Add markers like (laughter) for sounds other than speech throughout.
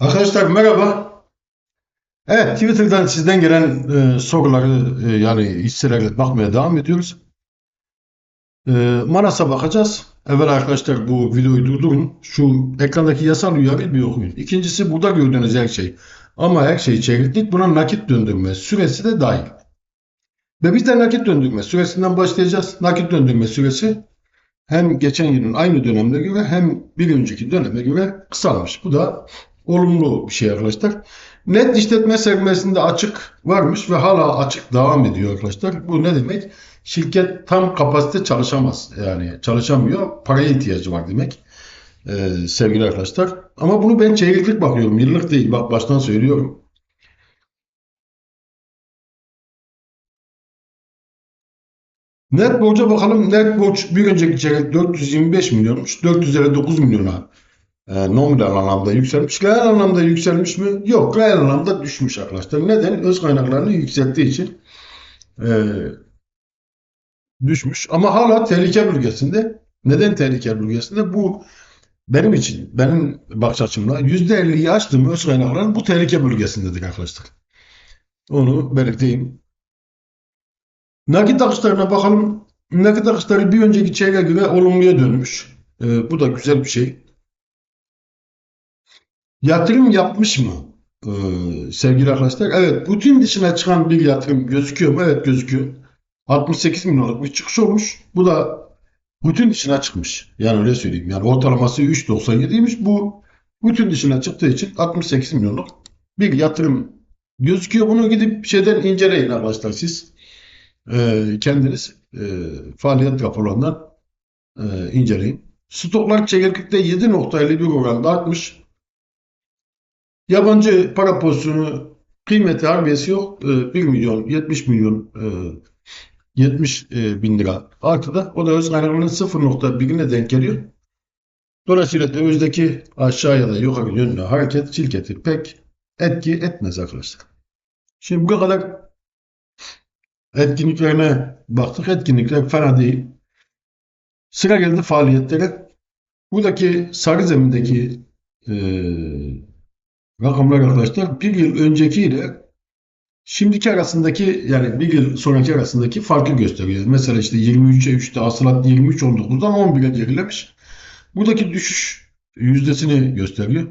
Arkadaşlar merhaba. Evet, Twitter'dan sizden gelen e, soruları e, yani hisselerle bakmaya devam ediyoruz. E, Manas'a bakacağız. Evvel arkadaşlar bu videoyu durdurun. Şu ekrandaki yasal uyarıyı bir okuyun. İkincisi burada gördüğünüz her şey. Ama her şey çeyreklik. Buna nakit döndürme süresi de dahil. Ve biz de nakit döndürme süresinden başlayacağız. Nakit döndürme süresi hem geçen yılın aynı dönemine göre hem bir önceki döneme göre kısalmış. Bu da olumlu bir şey arkadaşlar. Net işletme sermayesinde açık varmış ve hala açık devam ediyor arkadaşlar. Bu ne demek? Şirket tam kapasite çalışamaz. Yani çalışamıyor. Paraya ihtiyacı var demek. Ee, sevgili arkadaşlar. Ama bunu ben çeyreklik bakıyorum. Yıllık değil. Bak baştan söylüyorum. Net borca bakalım. Net borç bir önceki çeyrek 425 milyonmuş. 459 milyona e, nominal anlamda yükselmiş. Reel anlamda yükselmiş mi? Yok. Reel anlamda düşmüş arkadaşlar. Neden? Öz kaynaklarını yükselttiği için e, düşmüş. Ama hala tehlike bölgesinde. Neden tehlike bölgesinde? Bu benim için, benim bakış açımla %50'yi aştığım öz kaynakların bu tehlike bölgesindedir arkadaşlar. Onu belirteyim. Nakit akışlarına bakalım. Nakit akışları bir önceki çeyreğe göre olumluya dönmüş. E, bu da güzel bir şey. Yatırım yapmış mı ee, sevgili arkadaşlar? Evet, rutin dışına çıkan bir yatırım gözüküyor mu? Evet gözüküyor. 68 milyonluk bir çıkış olmuş. Bu da rutin dışına çıkmış. Yani öyle söyleyeyim. Yani ortalaması 3.97'ymiş. Bu rutin dışına çıktığı için 68 milyonluk bir yatırım gözüküyor. Bunu gidip şeyden inceleyin arkadaşlar siz. Ee, kendiniz e, faaliyet raporlarından e, inceleyin. Stoklar çekirlikte 7.51 oranda artmış. Yabancı para pozisyonu kıymeti harbiyesi yok. Ee, 1 milyon 70 milyon e, 70 e, bin lira artıda. O da öz kaynaklarının 0.1'ine denk geliyor. Dolayısıyla dövizdeki aşağı ya da yukarı yönlü hareket şirketi pek etki etmez arkadaşlar. Şimdi bu kadar etkinliklerine baktık. Etkinlikler fena değil. Sıra geldi faaliyetlere. Buradaki sarı zemindeki e, rakamlar arkadaşlar bir yıl öncekiyle şimdiki arasındaki yani bir yıl sonraki arasındaki farkı gösteriyor. Mesela işte 23'e 3'te hasılat 23 19'dan 11'e gerilemiş. Buradaki düşüş yüzdesini gösteriyor.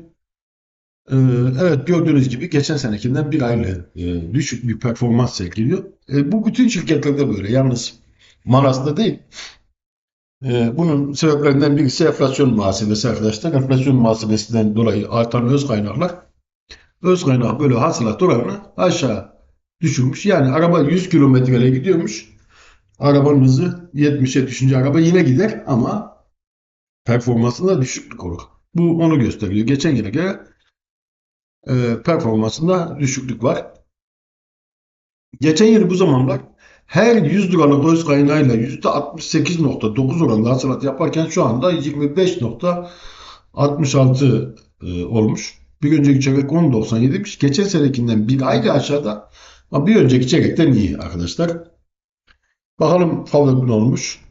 Ee, evet gördüğünüz gibi geçen senekinden bir ayla e, düşük bir performans sergiliyor. E, bu bütün şirketlerde böyle. Yalnız Maras'ta değil. E, bunun sebeplerinden birisi enflasyon muhasebesi arkadaşlar. Enflasyon muhasebesinden dolayı artan öz kaynaklar öz kaynak böyle hasılat oranını aşağı düşürmüş. Yani araba 100 kilometreye gidiyormuş. Arabanın hızı 70'e düşünce araba yine gider ama performansında düşüklük olur. Bu onu gösteriyor. Geçen yıla göre e, performansında düşüklük var. Geçen yıl bu zamanlar her 100 liralık öz kaynağıyla %68.9 oranında hasılat yaparken şu anda 25.66 e, olmuş. Bir önceki çeyrek 10.97'miş. Geçen senekinden bir ayda aşağıda. Ama bir önceki çeyrekten iyi arkadaşlar. Bakalım Favok ne olmuş?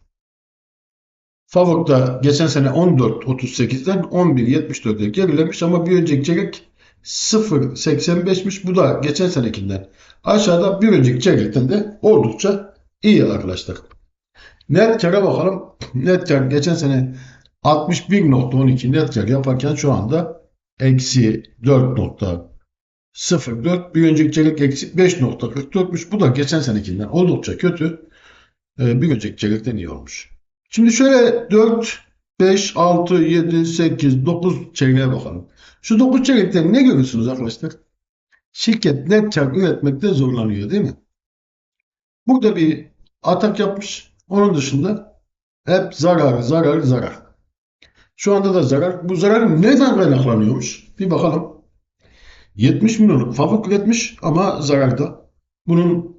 Favok'ta geçen sene 14.38'den 11.74'e gerilemiş ama bir önceki çeyrek 0.85'miş. Bu da geçen senekinden aşağıda bir önceki çeyrekten de oldukça iyi arkadaşlar. Net kâra bakalım. Net kar geçen sene 61.12 net kar yaparken şu anda eksi 4.04 bir önceki çeyrek eksi 5.44'müş. Bu da geçen senekinden oldukça kötü. Ee, bir önceki çeyrekten iyi olmuş. Şimdi şöyle 4, 5, 6, 7, 8, 9 çeyreğe bakalım. Şu 9 çeyrekten ne görüyorsunuz arkadaşlar? Şirket net kar üretmekte zorlanıyor değil mi? Burada bir atak yapmış. Onun dışında hep zarar, zarar, zarar. Şu anda da zarar. Bu zarar neden kaynaklanıyormuş? Bir bakalım. 70 milyonluk fabrik üretmiş ama zararda. Bunun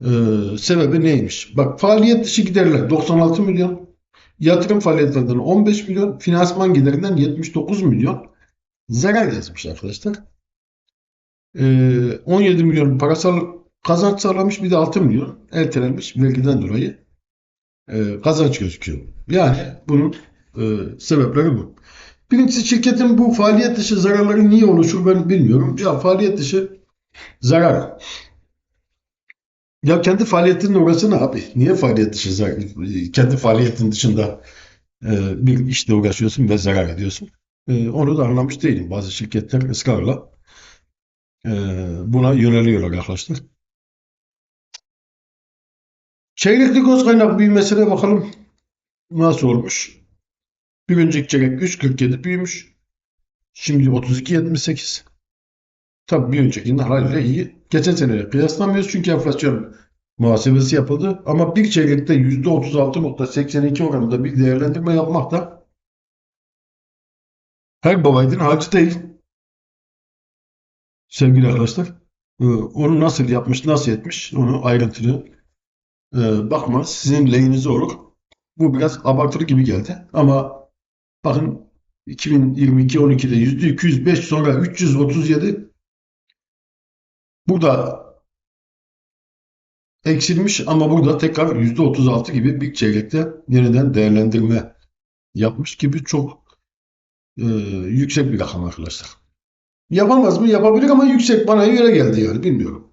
e, sebebi neymiş? Bak faaliyet dışı giderler 96 milyon. Yatırım faaliyetlerinden 15 milyon. Finansman giderinden 79 milyon. Zarar yazmış arkadaşlar. E, 17 milyon parasal kazanç sağlamış. Bir de 6 milyon ertelenmiş vergiden dolayı e, kazanç gözüküyor. Yani bunun e, sebepleri bu. Birincisi şirketin bu faaliyet dışı zararları niye oluşur ben bilmiyorum. Ya faaliyet dışı zarar. Ya kendi faaliyetinin orası ne abi? Niye faaliyet dışı zarar? Kendi faaliyetin dışında e, bir işle uğraşıyorsun ve zarar ediyorsun. E, onu da anlamış değilim. Bazı şirketler ısrarla e, buna yöneliyorlar arkadaşlar. Çeyreklik öz kaynak büyümesine bakalım nasıl olmuş. Bir önceki çeyrek 3.47 büyümüş. Şimdi 32.78. Tabii bir öncekinin haliyle iyi. Geçen seneye kıyaslamıyoruz çünkü enflasyon muhasebesi yapıldı. Ama bir çeyrekte %36.82 oranında bir değerlendirme yapmak da her babaydın harcı değil. Sevgili arkadaşlar. Ee, Onu nasıl yapmış, nasıl etmiş onu ayrıntılı e, bakma sizin lehinize olur. Bu biraz abartılı gibi geldi. Ama bakın 2022 12'de %205 sonra 337 burada eksilmiş ama burada tekrar %36 gibi bir çeyrekte yeniden değerlendirme yapmış gibi çok e, yüksek bir rakam arkadaşlar. Yapamaz mı? Yapabilir ama yüksek bana göre geldi yani bilmiyorum.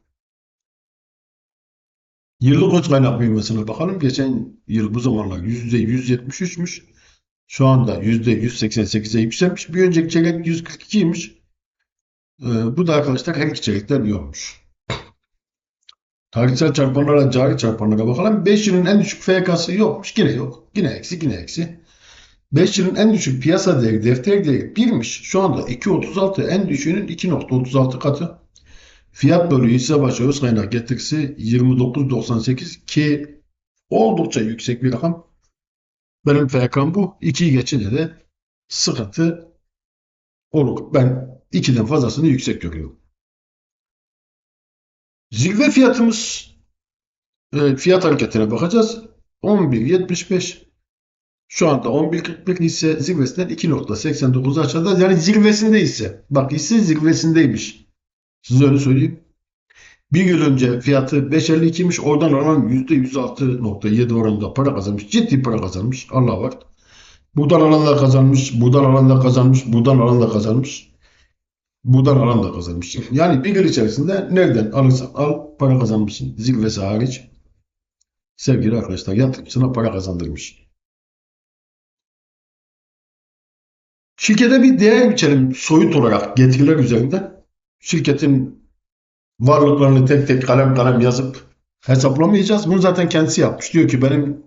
Yıllık öz kaynak büyümesine bakalım. Geçen yıl bu zamanlar %173'müş. Şu anda %188'e yükselmiş. Bir önceki çeyrek 142'ymiş. Ee, bu da arkadaşlar her iki çeyrekten iyi olmuş. Tarihsel çarpanlara, cari çarpanlara bakalım. 5 yılın en düşük FK'sı yokmuş. Yine yok. Yine eksi, yine eksi. 5 yılın en düşük piyasa değeri, defter değeri 1'miş. Şu anda 2.36 en düşüğünün 2.36 katı. Fiyat bölü hisse başı öz kaynak getirisi 29.98 ki oldukça yüksek bir rakam. Benim FK'm bu. 2'yi geçince de sıkıntı olur. Ben 2'den fazlasını yüksek görüyorum. Zirve fiyatımız e, fiyat hareketine bakacağız. 11.75 şu anda 11.41 hisse zirvesinden 2.89 aşağıda. Yani zirvesinde hisse. Bak hisse zirvesindeymiş. Size öyle söyleyeyim. Bir yıl önce fiyatı 5.52'ymiş. Oradan alan %106.7 oranında para kazanmış. Ciddi para kazanmış. Allah var. Buradan alan da kazanmış. Buradan alan da kazanmış. Buradan alan da kazanmış. Buradan alan da kazanmış. Yani bir yıl içerisinde nereden alırsan al para kazanmışsın. Zirvesi hariç. Sevgili arkadaşlar yatırımcısına para kazandırmış. Şirkete bir değer biçelim soyut olarak getiriler üzerinden. Şirketin varlıklarını tek tek kalem kalem yazıp hesaplamayacağız. Bunu zaten kendisi yapmış. Diyor ki benim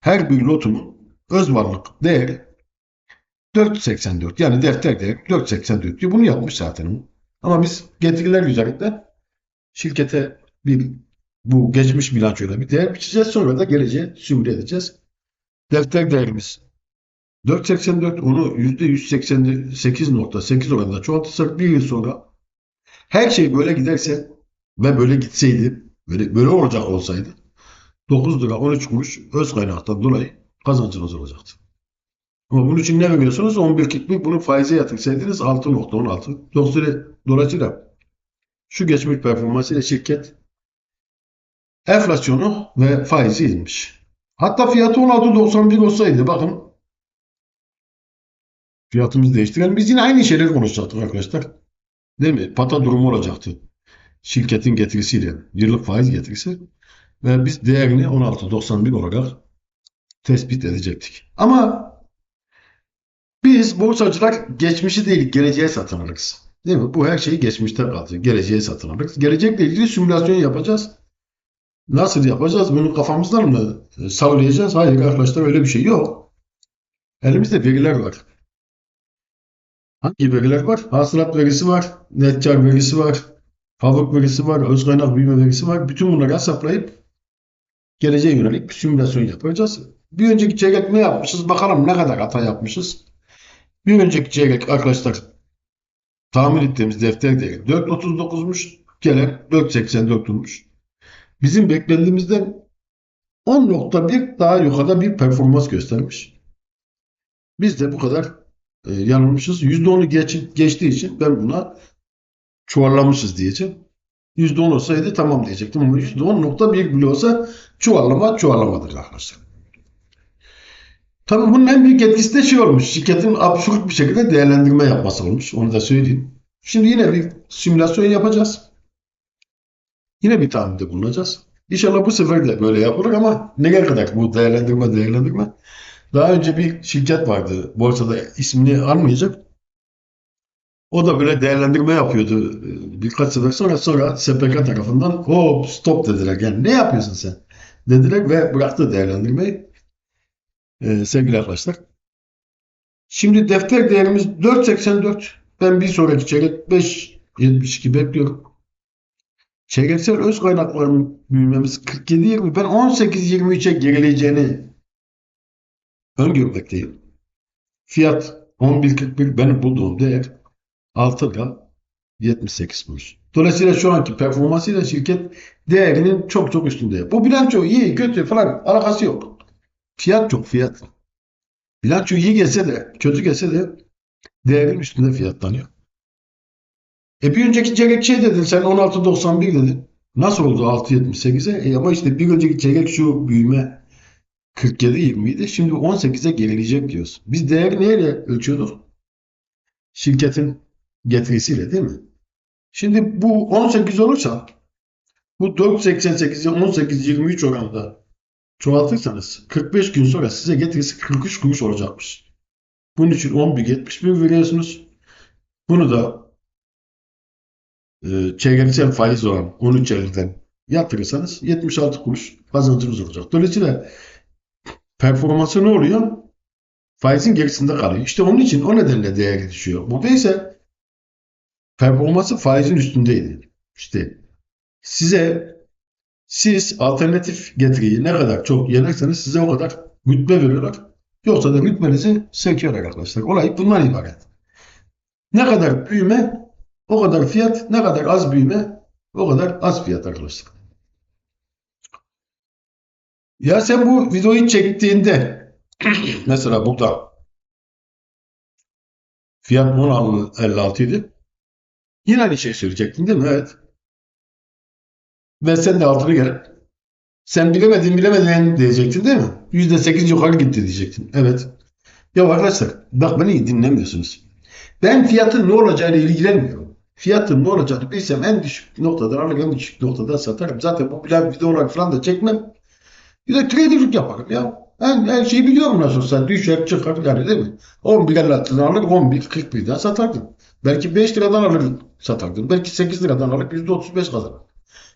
her bir lotumun öz varlık değeri 484. Yani defter değeri 484 diyor. Bunu yapmış zaten. Ama biz getiriler üzerinden şirkete bir bu geçmiş bilançoyla bir değer biçeceğiz. Sonra da geleceğe simüle edeceğiz. Defter değerimiz 4.84 onu %188.8 oranında çoğaltırsak bir yıl sonra her şey böyle giderse ve böyle gitseydi, böyle, böyle olacak olsaydı 9 lira 13 kuruş öz kaynaktan dolayı kazancınız olacaktı. Ama bunun için ne veriyorsunuz? 11 kitlik bunu faize yatırsaydınız 6.16. Dolayısıyla, dolayısıyla şu geçmiş performansıyla şirket enflasyonu ve faizi inmiş. Hatta fiyatı 16.91 olsaydı bakın fiyatımızı değiştirelim. Biz yine aynı şeyleri konuşacaktık arkadaşlar. Değil mi? Pata durumu olacaktı. Şirketin getirisiyle yıllık faiz getirisi ve biz değerini 16.91 olarak tespit edecektik. Ama biz borsacılar geçmişi değil geleceğe satın alırız. Değil mi? Bu her şeyi geçmişte kaldı. Geleceğe satın alırız. Gelecekle ilgili simülasyon yapacağız. Nasıl yapacağız? Bunu kafamızdan mı savlayacağız? Hayır arkadaşlar öyle bir şey yok. Elimizde veriler var. Hangi veriler var? Hasılat verisi var, net kar verisi var, fabrik verisi var, öz kaynak büyüme verisi var. Bütün bunları hesaplayıp geleceğe yönelik bir simülasyon yapacağız. Bir önceki çeyrek ne yapmışız? Bakalım ne kadar hata yapmışız. Bir önceki çeyrek arkadaşlar tahmin ettiğimiz defter değeri 4.39'muş. Gelen 4.84 olmuş. Bizim beklediğimizden 10.1 daha yukarıda bir performans göstermiş. Biz de bu kadar e, yanılmışız. %10'u geç, geçtiği için ben buna çuvallamışız diyeceğim. %10 olsaydı tamam diyecektim ama %10.1 bile olsa çuvallama çuvallamadır arkadaşlar. Tabii bunun en büyük etkisi de şey olmuş. Şirketin absürt bir şekilde değerlendirme yapması olmuş. Onu da söyleyeyim. Şimdi yine bir simülasyon yapacağız. Yine bir tahminde bulunacağız. İnşallah bu sefer de böyle yapılır ama nereye kadar bu değerlendirme değerlendirme. Daha önce bir şirket vardı borsada ismini almayacak. O da böyle değerlendirme yapıyordu birkaç sefer sonra sonra SPK tarafından hop stop dediler. Yani ne yapıyorsun sen? Dediler ve bıraktı değerlendirmeyi. Ee, sevgili arkadaşlar. Şimdi defter değerimiz 4.84. Ben bir sonraki çeyrek 5.72 bekliyorum. Çeyreksel öz kaynakların büyümemiz 47.20. Ben 18.23'e gerileyeceğini öngörmekteyim. Fiyat 11.41 benim bulduğum değer 6 lira 78 kuruş. Dolayısıyla şu anki performansıyla şirket değerinin çok çok üstünde. Bu bilanço iyi kötü falan alakası yok. Fiyat çok fiyat. Bilanço iyi gelse de kötü gelse de değerin üstünde fiyatlanıyor. E bir önceki çeyrek şey dedin sen 16.91 dedin. Nasıl oldu 6.78'e? E ama işte bir önceki çeyrek şu büyüme 47.20 idi. Şimdi 18'e gerileyecek diyoruz. Biz değeri neyle ölçüyorduk? Şirketin getirisiyle değil mi? Şimdi bu 18 olursa bu 4.88'i 18.23 oranında çoğaltırsanız 45 gün sonra size getirisi 43 kuruş olacakmış. Bunun için 11.71 veriyorsunuz. Bunu da e, çeyreksel faiz olan 13 elinden yatırırsanız 76 kuruş kazancınız olacak. Dolayısıyla performansı ne oluyor? Faizin gerisinde kalıyor. İşte onun için o nedenle değeri düşüyor. Burada ise performansı faizin üstündeydi. İşte size siz alternatif getiriyi ne kadar çok yenerseniz size o kadar rütbe veriyorlar. Yoksa da rütbenizi söküyorlar arkadaşlar. Olay bundan ibaret. Ne kadar büyüme o kadar fiyat, ne kadar az büyüme o kadar az fiyat arkadaşlar. Ya sen bu videoyu çektiğinde (clears throat) mesela burada fiyat 10.56 idi. Yine aynı şey söyleyecektin değil mi? Evet. Ve sen de altını gel. Sen bilemedin bilemedin diyecektin değil mi? %8 yukarı gitti diyecektin. Evet. Ya arkadaşlar bak beni iyi dinlemiyorsunuz. Ben fiyatın ne olacağıyla ilgilenmiyorum. Fiyatın ne olacağını bilsem en düşük noktadan alır en düşük noktadan satarım. Zaten bu bilen videolar falan da çekmem. Bir de traderlik yaparım ya. Ben her şeyi biliyorum nasıl olsa. Düşer çıkar yani değil mi? 11 liradan alır 11 41'den satardım. Belki 5 liradan alır satardım. Belki 8 liradan alır %35 kazanırım.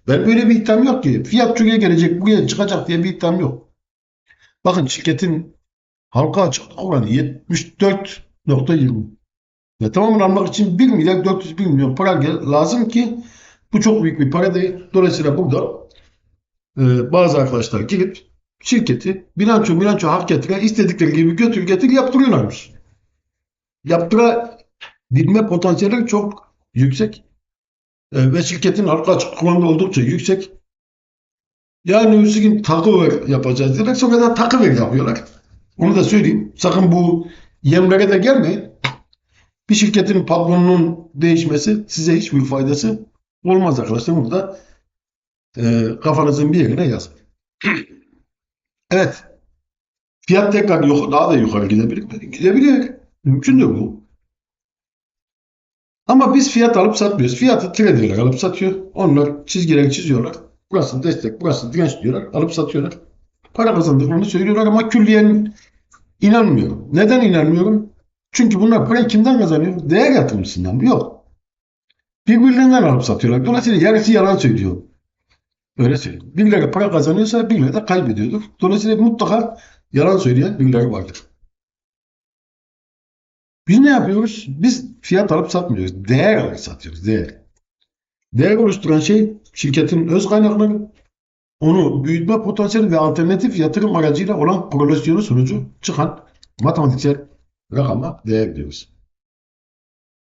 Ben böyle bir iddiam yok ki. Fiyat şuraya gelecek, buraya çıkacak diye bir iddiam yok. Bakın şirketin halka açık oranı 74.20. Ve tamamını almak için 1 milyar 401 milyon para lazım ki bu çok büyük bir para değil. Dolayısıyla burada e, bazı arkadaşlar girip şirketi bilanço bilanço hak getire istedikleri gibi götür getir yaptırıyorlarmış. Yaptırabilme potansiyeli çok yüksek. E, ve şirketin halka açık kullanımı oldukça yüksek. Yani gün takı ver yapacağız diyorlar. Sonra takı ver yapıyorlar. Onu da söyleyeyim. Sakın bu yemlere de gelmeyin. Bir şirketin patronunun değişmesi size hiçbir faydası olmaz arkadaşlar. Bunu da e, kafanızın bir yerine yazın. (clears throat) evet. Fiyat tekrar yok, daha da yukarı gidebilir mi? Gidebilir. Mümkündür bu. Ama biz fiyat alıp satmıyoruz. Fiyatı traderler alıp satıyor. Onlar çizgileri çiziyorlar. Burası destek, burası direnç diyorlar. Alıp satıyorlar. Para kazandıklarını söylüyorlar ama külliyen inanmıyorum. Neden inanmıyorum? Çünkü bunlar parayı kimden kazanıyor? Değer yatırımcısından mı? Yok. Birbirlerinden alıp satıyorlar. Dolayısıyla yarısı yalan söylüyor. Öyle söyleyeyim. Birileri para kazanıyorsa birileri de kaybediyordur. Dolayısıyla mutlaka yalan söyleyen birileri vardır. Biz ne yapıyoruz? Biz fiyat alıp satmıyoruz. Değer alıp satıyoruz. Değer. Değer oluşturan şey şirketin öz kaynakları, onu büyütme potansiyeli ve alternatif yatırım aracıyla olan korelasyonu sonucu çıkan matematiksel rakama değer diyoruz.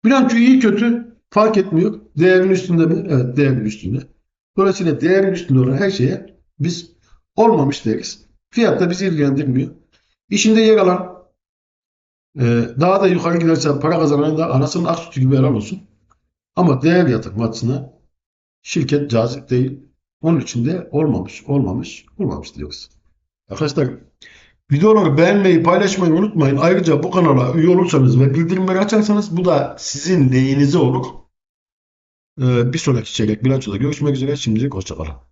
Bilanço iyi kötü fark etmiyor. Değerin üstünde mi? Evet değerin üstünde. Dolayısıyla değerin üstünde olan her şeye biz olmamış deriz. Fiyat da bizi ilgilendirmiyor. İşinde yer alan e, daha da yukarı giderse para kazanan da anasının ak sütü gibi helal olsun. Ama değer yatırım açısından şirket cazip değil. Onun için de olmamış, olmamış, olmamış diyoruz. Arkadaşlar Videoları beğenmeyi, paylaşmayı unutmayın. Ayrıca bu kanala üye olursanız ve bildirimleri açarsanız bu da sizin lehinize olur. Ee, bir sonraki çeyrek bilançoda görüşmek üzere. Şimdilik hoşçakalın.